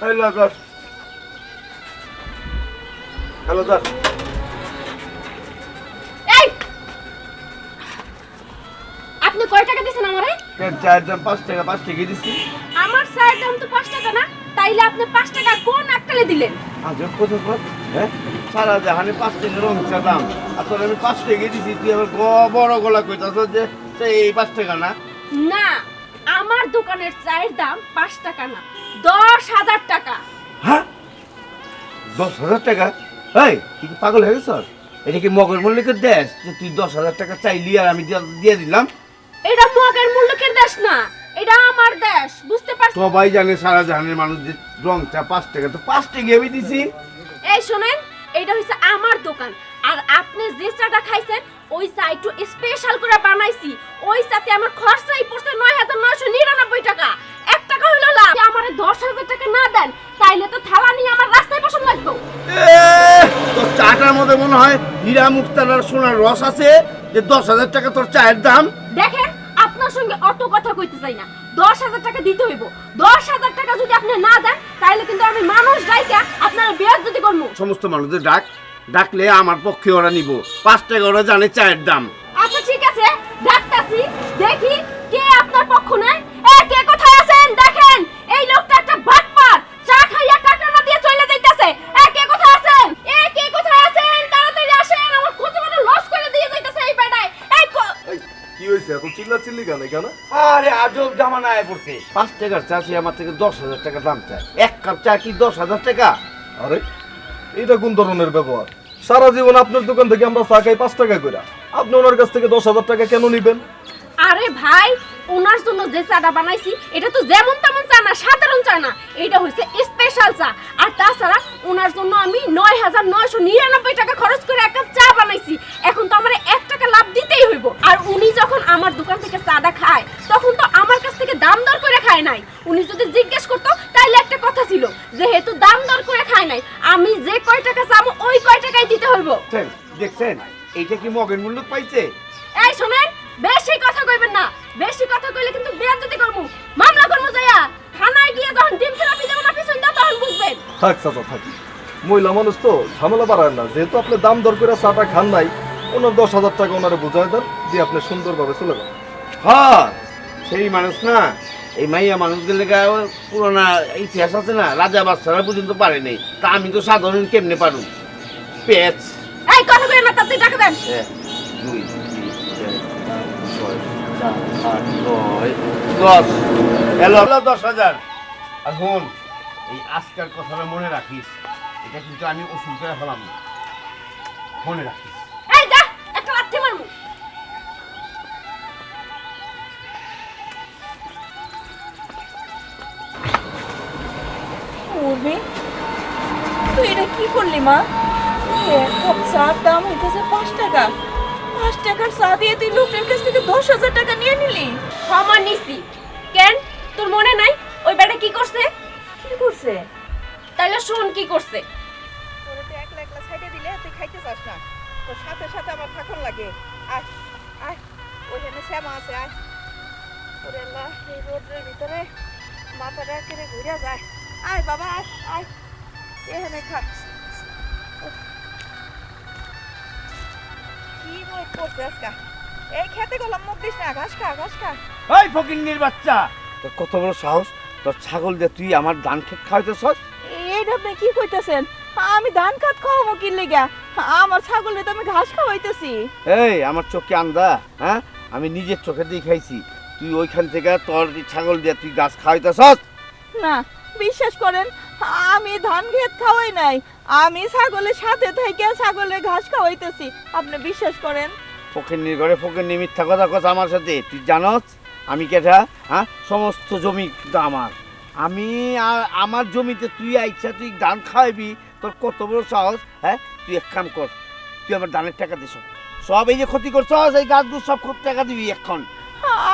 Hello ধর। Hello এই! আপনি কয় টাকা দিয়েছেন আমারে? চার দাম পাঁচ টাকা পাঁচ টাকা আমার চায়ের দাম তো পাঁচ টাকা না তাইলে আপনি পাঁচ টাকা কোন একটালে দিলেন? আজব কথা কর হ্যাঁ? সারা জাহানে পাঁচ টাকা রং চা দাম। আর তোর আমি পাঁচ টাকা দিছি তুই আবার বড় গলা কইতাছ যে সেই এই পাঁচ টাকা না। না আমার দোকানের চায়ের দাম পাঁচ টাকা না। দশ হাজার টাকা। হ্যাঁ? দশ হাজার টাকা? এই তুই পাগল হয়ে গেছ এটা কি মগর মল্লিকের দেশ? যে তুই দশ হাজার টাকা চাইলি আর আমি দিয়ে দিলাম? এটা মগের মূল্যকের দেশ না এটা আমার দেশ বুঝতে পারছেন সবাই জানে সারা জাহানের মানুষ যে রং চা পাঁচ টাকা। তো পাঁচ টাকা আমি দিছি। এই শোনেন এটা হচ্ছে আমার দোকান। আর আপনি যে চাটা খাইছেন ওই চা একটু স্পেশাল করে বানাইছি। ওই চাতে আমার খরচাই পড়ছে নয় হাজার নয়শো নিরানব্বই টাকা। এক টাকা লাভ। আমার দশ হাজার টাকা না দেন তাইলে তো থালা নিয়ে আমার রাস্তায় বসন লাগবে। এ, তোর চাটার মধ্যে মনে হয় হীরা মুক্তার সোনার রস আছে যে দশ হাজার টাকা তোর চায়ের দাম? দেখেন আপনার সঙ্গে অত কথা কইতে চাই না। দশ হাজার টাকা দিতে হইব। দশ হাজার টাকা যদি আপনি না দেন তাহলে কিন্তু আমি মানুষ ডাইকা আপনার বিয়ার যদি করব সমস্ত মানুষদের ডাক ডাকলে আমার পক্ষে ওরা নিব। পাঁচ টাকা ওরা জানে চায়ের দাম। আচ্ছা ঠিক আছে ডাকতাছি। দেখি কে আপনার পক্ষ নেয় এ কে কোথায় আছেন দেখেন এই লোকটা একটা বাটপার চা খাইয়া টাকা না দিয়ে চলে যাইতাছে এ কে কোথায় আছেন এ কে কোথায় আছেন তাড়াতাড়ি আসেন আমার কত বড় লস করে দিয়ে যাইতাছে এই বেটায় এই ক- এই, কি হয়েছে? এখন চিল্লা চিল্লি কেন কেন আরে আজব জামানা আয় পড়ছে। পাঁচ টাকার চা সে আমার থেকে দশ হাজার টাকা দাম চায়? এক কাপ চা কি দশ হাজার টাকা? আরে এটা কোন ধরনের ব্যবহার? সারা জীবন আপনার দোকান থেকে আমরা চা খাই পাঁচ টাকা করে। আপনি ওনার কাছ থেকে দশ হাজার টাকা কেন নিবেন? আরে ভাই ওনার জন্য যে চাটা বানাইছি এটা তো যেমন তেমন চা না সাধারণ চা না। এটা হচ্ছে স্পেশাল চা। আর তাছাড়া ওনার জন্য আমি নয় হাজার নয়শো নিরানব্বই টাকা খরচ করে এক কাপ চা বানাইছি। এখন তো আমার এক টাকা লাভ দিতেই হইব। আর উনি যখন আমার দোকান থেকে চাটা খায় তখন তো আমার কাছ থেকে দাম দর করে খায় নাই। উনি যদি জিজ্ঞেস করতো তাইলে একটা কথা ছিল যেহেতু দাম দর করে খায় নাই আমি যে কয় টাকা চাবো ওই কয় টাকাই দিতে হইব। দেখছেন দেখছেন এইটা কি মগের মূল্য পাইছে? এই শোনেন বেশি কথা কইবেন না। বেশি কথা কইলে কিন্তু বেয়াদতি করব মামলা করব যাইয়া। থানায় গিয়ে যখন ডিম থেরাপি দেবো না পিছন দাও তখন বুঝবেন। থাক চাচা থাক। মহিলা মানুষ তো ঝামেলা বাড়ায় না। যেহেতু আপনি দাম দর করে চাটা খান নাই ওনার দশ হাজার টাকা ওনারে বুঝাই দেন দিয়ে আপনি সুন্দরভাবে চলে যান। হ্যাঁ সেই মানুষ না এই মাইয়া মানুষগুলো পুরোনা ইতিহাস আছে না রাজা বাচ্চারা পর্যন্ত পারে নাই। তা আমি তো সাধারণ কেমনে পারুম? পেঁচ। এই কথা কইবেন না তাতে টাকা দেন? দুই দশ। হ্যালো হ্যালো দশ হাজার। আর হন এই আজকের কথাটা মনে রাখিস এটা কিন্তু আমি ওষুধ করে ফেলাম। মনে রাখিস। উর্মি তুই এটা কি করলি মা? এক কাপ চার দাম হইতেছে পাঁচ টাকা। পাঁচ টাকার চা দিয়ে তুই লোকের কাছ থেকে দশ হাজার টাকা নিয়ে নিলি? ক্ষমা নিছি কেন? তোর মনে নাই? ওই বেটা কি করছে? কি করছে? তাহলে শোন কি করছে। তোরে তো একলা একলা সাইডে দিলে তুই খাইতে চাস না। তোর সাথে সাথে আমার থাকুন লাগে। আয় আয় ওইখানে শ্যামা আছে আয়। ওরে আল্লাহ এই রোদের ভিতরে মাথাটা একেবারে ঘুরে যায়। আয় বাবা আয় আয়। এখানে খা। কি আজকা? এই খেতে গেলাম মুখ দিস না ঘাস খা ঘাস খা। ওই ফকিন্নির বাচ্চা। তোর কত বড় সাহস? তোর ছাগল দিয়ে তুই আমার ধান খেত খাওয়াইতেছস? এইটা আপনি কি কইতেছেন? আমি ধান খাত খাওয়াবো কি লেগা? আমার ছাগলের তো আমি ঘাস খাওয়াইতেছি। এই আমার চোখে আন্দা হ্যাঁ? আমি নিজের চোখে দিয়ে খাইছি তুই ওইখান থেকে তোর ছাগল দিয়ে তুই গাছ খাওয়াইতেছস? না বিশ্বাস করেন আমি ধান খেত খাওয়াই নাই আমি ছাগলের সাথে থেকে ছাগলের ঘাস খাওয়াইতেছি আপনি বিশ্বাস করেন? ফকিন্নির ঘরে ফকিন্নি মিথ্যা কথা কথা আমার সাথে তুই জানস? আমি কেটা হ্যাঁ? সমস্ত জমি আমার। আমি আর আমার জমিতে তুই আইছা তুই ধান খাওয়াবি তোর কত বড় সাহস হ্যাঁ? তুই এক কাম কর তুই আমার ধানের টাকা দিস। সব এই যে ক্ষতি করছস এই গাছগুলো সব খুব টাকা দিবি এখন।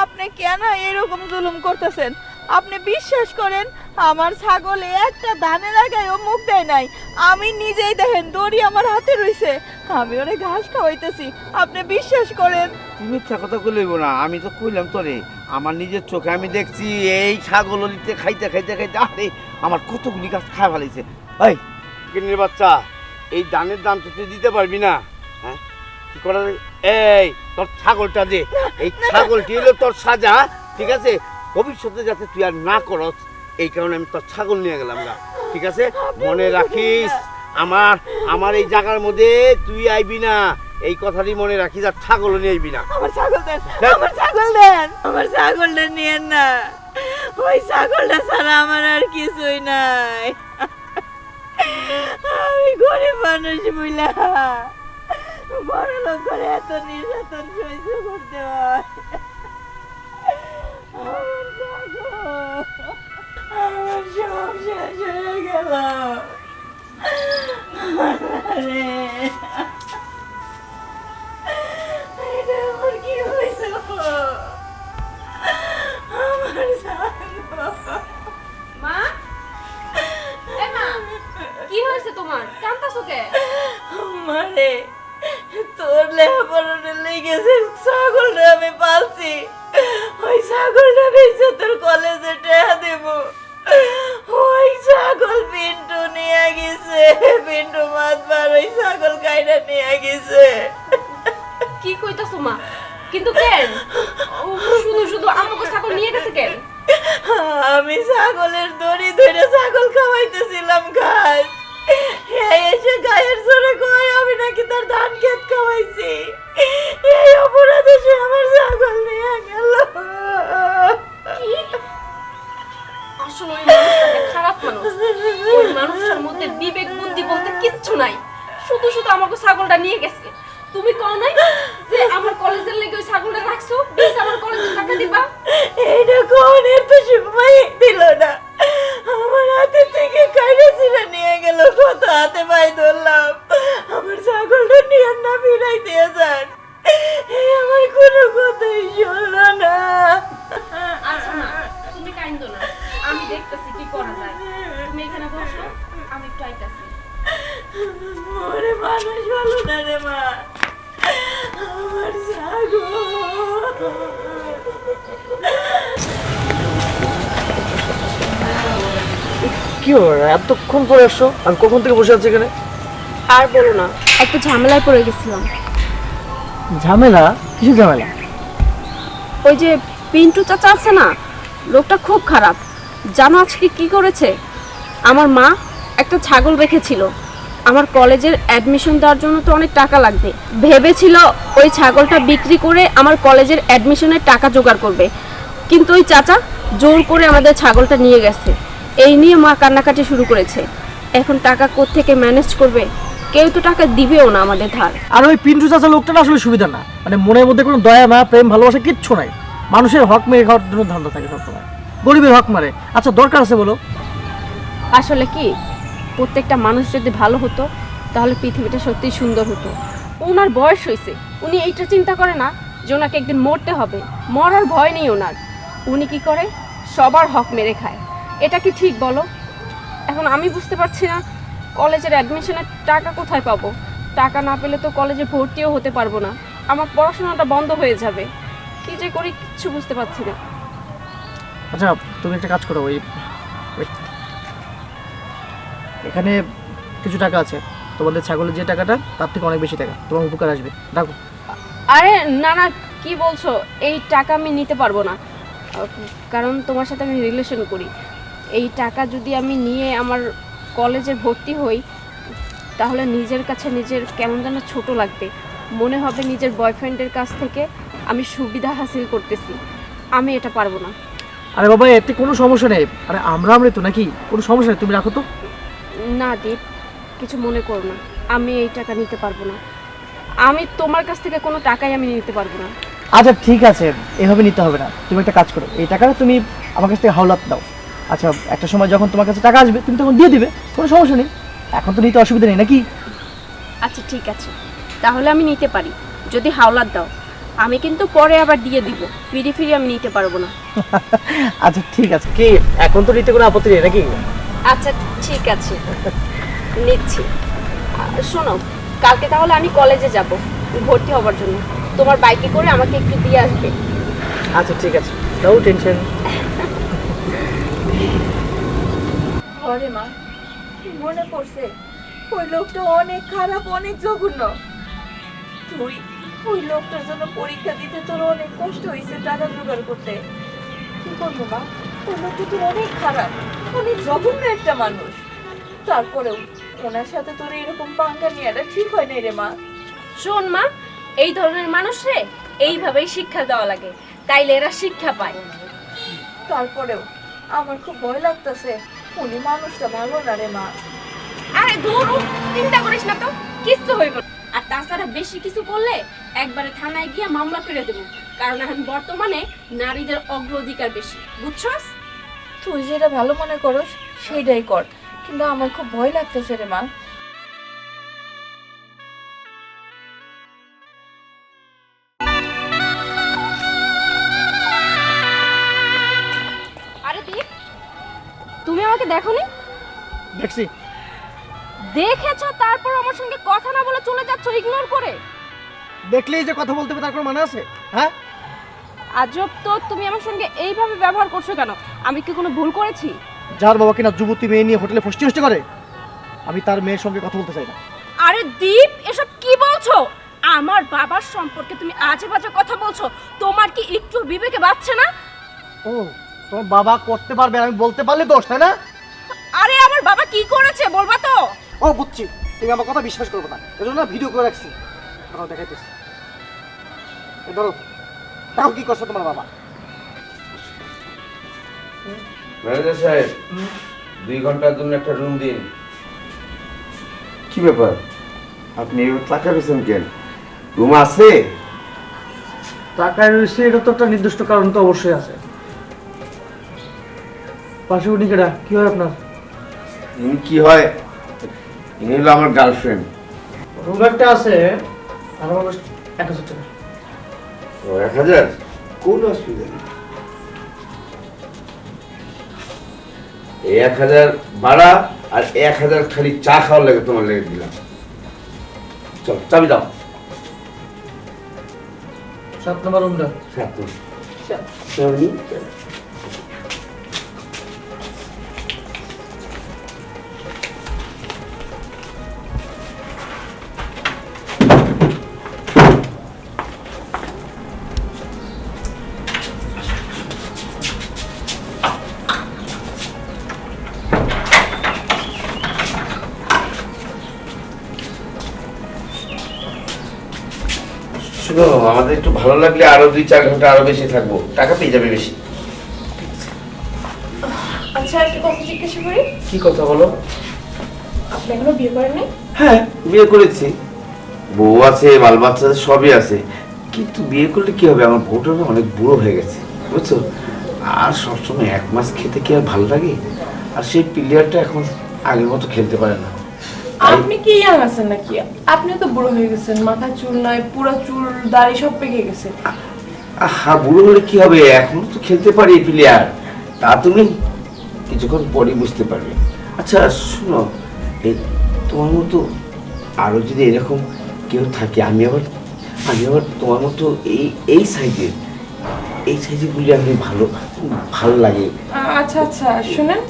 আপনি কেন এরকম জুলুম করতেছেন? আপনি বিশ্বাস করেন আমার ছাগলে একটা ধানের আগায়ও মুখ দেয় নাই। আমি নিজেই দেখেন দড়ি আমার হাতে রইছে। আমি ওরে ঘাস খাওয়াইতেছি আপনি বিশ্বাস করেন? তুই মিথ্যা কথা কইলইব না আমি তো কইলাম তোরে আমার নিজের চোখে আমি দেখছি এই ছাগল নিতে খাইতে খাইতে খাইতে আরে আমার কতগুলি গাছ খায় ফেলাইছে। এই কিনের বাচ্চা এই দানের দাম তো তুই দিতে পারবি না হ্যাঁ? কি করা এই তোর ছাগলটা দে এই ছাগলটি হলো তোর সাজা ঠিক আছে? ভবিষ্যতে যাতে তুই আর না করস এই কারণে আমি তোর ছাগল নিয়ে গেলাম গা ঠিক আছে? মনে রাখিস আমার আমার এই জায়গার মধ্যে তুই আইবি না। এই কথাটি মনে রাখিস আর ছাগলও নিয়ে আইবি না। আমার ছাগল দেন দেন। আমার ছাগল দেন আমার ছাগলটা নিয়েন না। ওই ছাগলটা ছাড়া আমার আর কিছুই নাই। আমি গরিব মানুষ বুঝলা বড় লোক করে এত নির্যাতন সহ্য করতে হয়। আমার ছাগল, আমার সব শেষ হয়ে গেল আরে খাওয়াইতেছিলাম ঘাস এসে গায়ের জোরে কয় আমি নাকি তার ধান ক্ষেত খাওয়াইছি। এই অপরাধে সে আমার ছাগল নিয়ে গেল। আসলে ওই মানুষটা খারাপ মানুষ। ওই মানুষটার মধ্যে বিবেক বুদ্ধি বলতে কিচ্ছু নাই। শুধু শুধু আমাকে ছাগলটা নিয়ে গেছে। তুমি কও নাই যে আমার কলেজের লেগে ওই ছাগলটা রাখছো? প্লিজ আমার কলেজের টাকা দিবা। এইটা কনের তো সময় দিল না। আমার হাতে থেকে কাইরা ছিঁড়ে নিয়ে গেল, কত হাতে পায়ে ধরলাম। আমার ছাগলটা নিয়ে না ফিরাই দিয়ে যান কি হলো? এতক্ষণ পরে আসছো? আমি কখন থেকে বসে আছি এখানে? আর বলো না একটু ঝামেলায় পড়ে গেছিলাম। ঝামেলা? কিছু ঝামেলা? ওই যে পিন্টু চাচা আছে না লোকটা খুব খারাপ। জানো আজকে কি করেছে? আমার মা একটা ছাগল রেখেছিল। আমার কলেজের অ্যাডমিশন দেওয়ার জন্য তো অনেক টাকা লাগবে। ভেবেছিল ওই ছাগলটা বিক্রি করে আমার কলেজের অ্যাডমিশনের টাকা জোগাড় করবে। কিন্তু ওই চাচা জোর করে আমাদের ছাগলটা নিয়ে গেছে। এই নিয়ে মা কান্নাকাটি শুরু করেছে। এখন টাকা থেকে ম্যানেজ করবে? কেউ তো টাকা দিবেও না আমাদের ধার। আর ওই পিন্টু চাচা লোকটা না আসলে সুবিধা না। মানে মনের মধ্যে কোনো দয়া মায়া প্রেম ভালোবাসা কিচ্ছু নাই। মানুষের হক মেরে খাওয়ার জন্য ধান্দা থাকে সবসময়। গরিবের হক মারে। আচ্ছা দরকার আছে বলো। আসলে কি? প্রত্যেকটা মানুষ যদি ভালো হতো তাহলে পৃথিবীটা সত্যিই সুন্দর হতো। ওনার বয়স হয়েছে উনি এইটা চিন্তা করে না যে ওনাকে একদিন মরতে হবে। মরার ভয় নেই ওনার। উনি কি করে? সবার হক মেরে খায়। এটা কি ঠিক বলো? এখন আমি বুঝতে পারছি না কলেজের অ্যাডমিশনের টাকা কোথায় পাবো? টাকা না পেলে তো কলেজে ভর্তিও হতে পারব না। আমার পড়াশোনাটা বন্ধ হয়ে যাবে। কি যে করি কিচ্ছু বুঝতে পারছি না। আচ্ছা তুমি একটা কাজ করো ওই এখানে কিছু টাকা আছে। তোমাদের ছাগলের যে টাকাটা তার থেকে অনেক বেশি টাকা। তোমার উপকার আসবে। রাখো আরে না না কি বলছো? এই টাকা আমি নিতে পারব না। কারণ তোমার সাথে আমি রিলেশন করি। এই টাকা যদি আমি নিয়ে আমার কলেজে ভর্তি হই তাহলে নিজের কাছে নিজের কেমন যেন ছোট লাগবে। মনে হবে নিজের বয়ফ্রেন্ডের কাছ থেকে আমি সুবিধা হাসিল করতেছি। আমি এটা পারব না। আরে বাবা এতে কোনো সমস্যা নেই। আরে আমরা আমরা তো নাকি? কোনো সমস্যা নেই তুমি রাখো তো। না দীপ কিছু মনে করো না। আমি এই টাকা নিতে পারব না। আমি তোমার কাছ থেকে কোনো টাকাই আমি নিতে পারব না। আচ্ছা ঠিক আছে। এভাবে নিতে হবে না। তুমি একটা কাজ করো। এই টাকাটা তুমি আমার কাছ থেকে হাওলাত দাও। আচ্ছা একটা সময় যখন তোমার কাছে টাকা আসবে তুমি তখন দিয়ে দিবে কোনো সমস্যা নেই। এখন তো নিতে অসুবিধা নেই নাকি? আচ্ছা ঠিক আছে। তাহলে আমি নিতে পারি। যদি হাওলাত দাও আমি কিন্তু পরে আবার দিয়ে দিব। ফিরি ফিরি আমি নিতে পারব না। আচ্ছা ঠিক আছে। কি এখন তো নিতে কোনো আপত্তি নেই নাকি? আচ্ছা ঠিক আছে। নিচ্ছি। শোনো কালকে তাহলে আমি কলেজে যাব। ভর্তি হবার জন্য। তোমার বাইকে করে আমাকে একটু দিয়ে আসবে। আচ্ছা ঠিক আছে। No tension. ঘরে মা। মনে পড়ছে ওই লোকটা অনেক খারাপ অনেক জঘন্য। তুই ওই লোকটার জন্য পরীক্ষা দিতে তোর অনেক কষ্ট হয়েছে টাকা জোগাড় করতে। কি করব মা? ওই লোকটা তোর অনেক খারাপ অনেক জঘন্য একটা মানুষ। তারপরেও ওনার সাথে তোর এরকম পাঙ্গা নেওয়াটা ঠিক হয় না রে মা। শোন মা এই ধরনের মানুষরে এইভাবেই শিক্ষা দেওয়া লাগে। তাইলে এরা শিক্ষা পায়। তারপরেও আমার খুব ভয় লাগতেছে। উনি মানুষটা ভালো না রে মা। আরে দূর চিন্তা করিস না তো কিচ্ছু হইব। আর তাছাড়া বেশি কিছু করলে একবারে থানায় গিয়ে মামলা করে দেবো কারণ এখন বর্তমানে নারীদের অগ্রাধিকার বেশি বুঝছস? তুই যেটা ভালো মনে করস সেইটাই কর। কিন্তু আমার খুব ভয় লাগতেছে রে মা। আমাকে দেখোনি? দেখছি। দেখেছ তারপর আমার সঙ্গে কথা না বলে চলে যাচ্ছ ইগনোর করে? দেখলেই যে কথা বলতে হবে তার কোনো মানে আছে? হ্যাঁ? আজব তো তুমি আমার সঙ্গে এইভাবে ব্যবহার করছ কেন? আমি কি কোনো ভুল করেছি? যার বাবা কিনা যুবতী মেয়ে নিয়ে হোটেলে ফষ্টি ফষ্টি করে আমি তার মেয়ের সঙ্গে কথা বলতে চাই না। আরে দীপ এসব কি বলছো? আমার বাবার সম্পর্কে তুমি আজে বাজে কথা বলছো তোমার কি একটু বিবেকে বাচ্ছে না? ও তোমার বাবা করতে পারবে আমি বলতে পারলে দোষ তাই না? আরে আমার বাবা কি করেছে বলবা তো? ও বুঝছি। তুমি আমার কথা বিশ্বাস করবে না। এজন্য না ভিডিও করে রাখছি। এখন দেখাইতেছি। এ ধরো। দেখো কি করছে তোমার বাবা। ম্যানেজার সাহেব দুই ঘণ্টার জন্য একটা রুম দিন। কি ব্যাপার? আপনি এবার টাকা পেয়েছেন কেন? রুম আছে? টাকায় রয়েছে এটা তো একটা নির্দিষ্ট কারণ তো অবশ্যই আছে। পাশে উনি কেডা? কি হয় আপনার? ইনি কি হয়? ইনি হলো আমার গার্লফ্রেন্ড রুম একটা আছে আর আমার এক হাজার টাকা। ও এক হাজার? কোন অসুবিধা নেই। এই এক হাজার ভাড়া আর এক হাজার খালি চা খাওয়ার লাগে তোমার লেগে দিলাম। চল চাবি দাও। সাত নম্বর রুমটা সাত চাবি ভালো লাগলে আরও দুই চার ঘণ্টা আরও বেশি থাকব। টাকা পেয়ে যাবে বেশি। আচ্ছা একটা কথা জিজ্ঞাসা করি? কি কথা বলো? আপনি এখনও বিয়ে করেননি হ্যাঁ বিয়ে করেছি। বউ আছে বাল বাচ্চা আছে, সবই আছে। কিন্তু বিয়ে করলে কি হবে? আমার বউটা না অনেক বুড়ো হয়ে গেছে বুঝছ? আর সবসময় এক মাস খেতে কি আর ভালো লাগে? আর সেই প্লেয়ারটা এখন আগের মতো খেলতে পারে না। আপনি কি ইয়াং আছেন নাকি? আপনি তো বুড়ো হয়ে গেছেন মাথায় চুল নাই পুরো চুল দাড়ি সব পেকে গেছে। আহা বুড়ো হলে কি হবে? এখনও তো খেলতে পারি প্লেয়ার তা তুমি কিছুক্ষণ পরে বুঝতে পারবে। আচ্ছা শোনো এই তোমার মতো আরও যদি এরকম কেউ থাকে আমি আবার আমি আবার তোমার মতো এই এই সাইজের এই সাইজের গুলি আমি ভালো ভালো লাগে। আচ্ছা আচ্ছা শুনেন।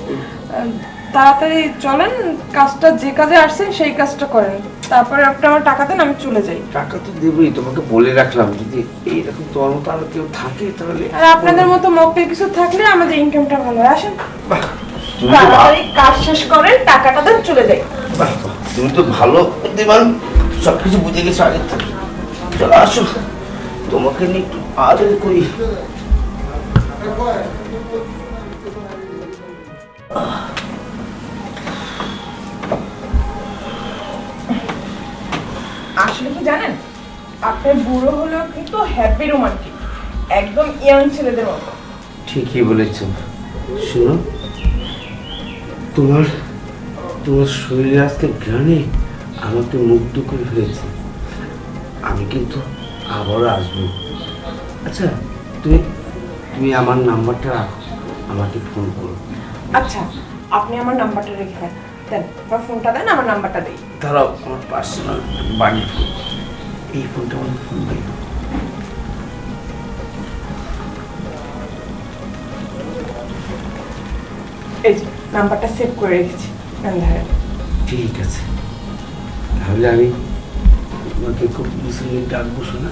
তাড়াতাড়ি চলেন কাজটা যে কাজে আসছেন সেই কাজটা করেন। তারপরে আপনি আমার টাকা দেন আমি চলে যাই। টাকা তো দেবই তোমাকে বলে রাখলাম যদি এইরকম তোমার মতো আরও কেউ থাকে তাহলে আর আপনাদের মতো মপে কিছু থাকলে আমাদের ইনকামটা ভালো হয়। আসেন। তাড়াতাড়ি কাজ শেষ করেন টাকাটা দেন চলে যাই। তুমি তো ভালো বুদ্ধিমান সব কিছু বুঝে গেছো আগের থেকে। চলো আসো। তোমাকে নিয়ে একটু আদর করি। আসলে আপনার বুড়ো হলেও কিন্তু হ্যাপি রোমান্টিক একদম ইয়াং ছেলেদের মতো। ঠিকই বলেছ শোনো তোমার তোমার শরীরে আজকে ঘ্রাণে আমাকে মুগ্ধ করে ফেলেছে। আমি কিন্তু আবারও আসব। আচ্ছা তুমি তুমি আমার নাম্বারটা রাখো আমাকে ফোন করো। আচ্ছা আপনি আমার নাম্বারটা রেখে দেন। দেন বা ফোনটা দেন আমার নাম্বারটা দিই। ধরো আমার পার্সোনাল বাড়ি ফোন এই নাম্বারটা সেভ করে রেখেছি ঠিক আছে। তাহলে আমি তোমাকে খুব ডাকবো শোনা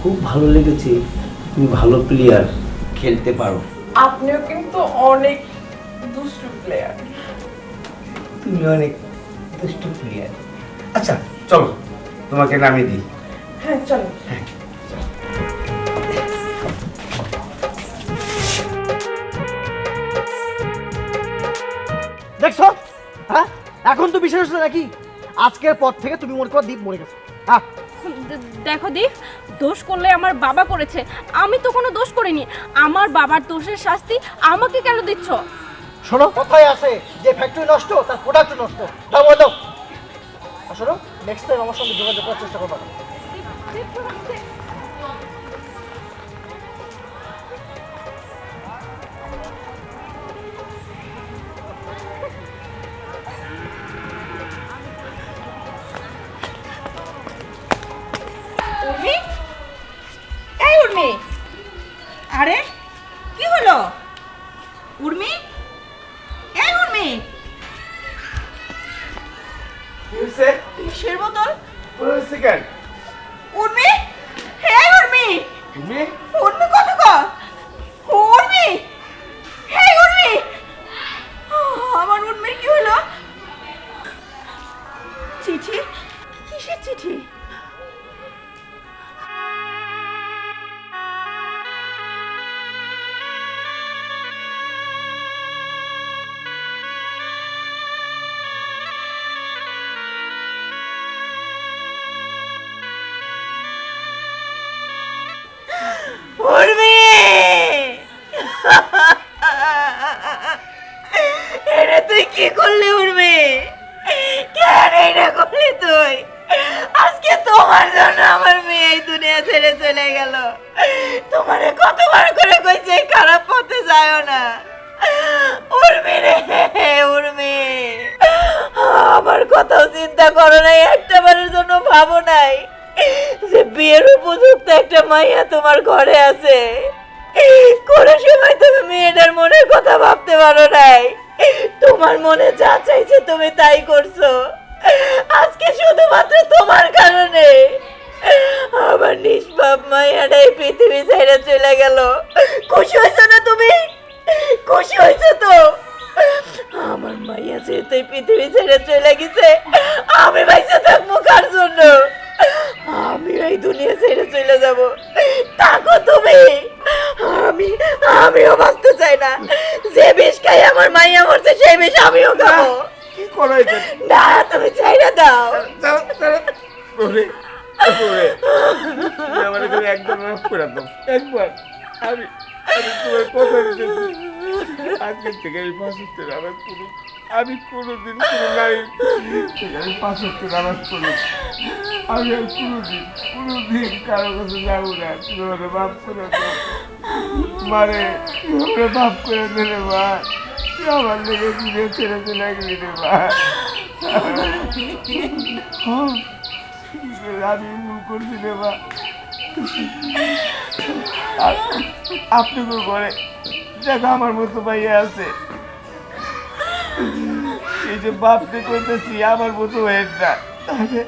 খুব ভালো লেগেছে। তুমি ভালো প্লেয়ার খেলতে পারো। আপনিও কিন্তু অনেক দুষ্টু প্লেয়ার তুমি অনেক দুষ্ট প্লেয়ার আচ্ছা চলো। তোমাকে নামিয়ে দিই। হ্যাঁ চলো। দেখছ? হ্যাঁ? এখন তো বিশ্বাস হচ্ছে নাকি? আজকের পর থেকে তুমি মনে করো দীপ মরে গেছে। হ্যাঁ? দেখো দীপ দোষ করলে আমার বাবা করেছে। আমি তো কোনো দোষ করিনি। আমার বাবার দোষের শাস্তি আমাকে কেন দিচ্ছ? শোনো কথাই আছে? যে ফ্যাক্টরি নষ্ট তার প্রোডাক্ট নষ্ট। দাও বলো দাও শোনো নেক্সট টাইম আমার সঙ্গে যোগাযোগ করার চেষ্টা করবা। চিন্তা করো নাই একটা বারের জন্য ভাবো নাই যে বিয়ের উপযুক্ত একটা মাইয়া তোমার ঘরে আছে। কোনো সময় তুমি মেয়েটার মনের কথা ভাবতে পারো নাই। তোমার মনে যা চাইছে তুমি তাই করছ। আজকে শুধুমাত্র তোমার কারণে আমার নিষ্পাপ মাইয়াটা এই পৃথিবী ছেড়ে চলে গেল। খুশি হয়েছো না তুমি? খুশি হয়েছো তো? আমার মাইয়া যেহেতু এই পৃথিবী ছেড়ে চলে গেছে আমি বাইসে থাকব কার জন্য? আমি এই দুনিয়া ছেড়ে চলে যাব। থাকো তুমি। আমি আমিও বাঁচতে চাই না। যে বিষ খাই আমার মাইয়া মরছে সেই বিষ আমিও খাব। কি করো না তুমি দাও। ওরে, তুমি আমার একদম দাও। একবার আমি তোমার কথা দিতেছি আজকের থেকে আমি পাঁচ হচ্ছে নামাজ পড়ি আমি কোনোদিন কোনো নারীর থেকে আমি পাঁচ নামাজ পড়ি আমি আর কোনোদিন কোনোদিন কারও কাছে যাব না। তুমি আমাকে মাফ করে মারে তুই আমাকে করে দিলে মা। তুই আমার লেগে দিলে ছেড়ে চলে গেলি রে মা। হ্যাঁ, আমি ভুল করছি রে মা? আর আপনি তো করে দেখো আমার মতো ভাইয়া আছে। এই যে বাপকে করতেছি আমার মতো ভাইয়ের না। তাহলে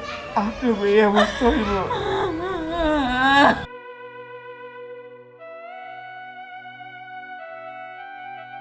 আপনি এই অবস্থা হইব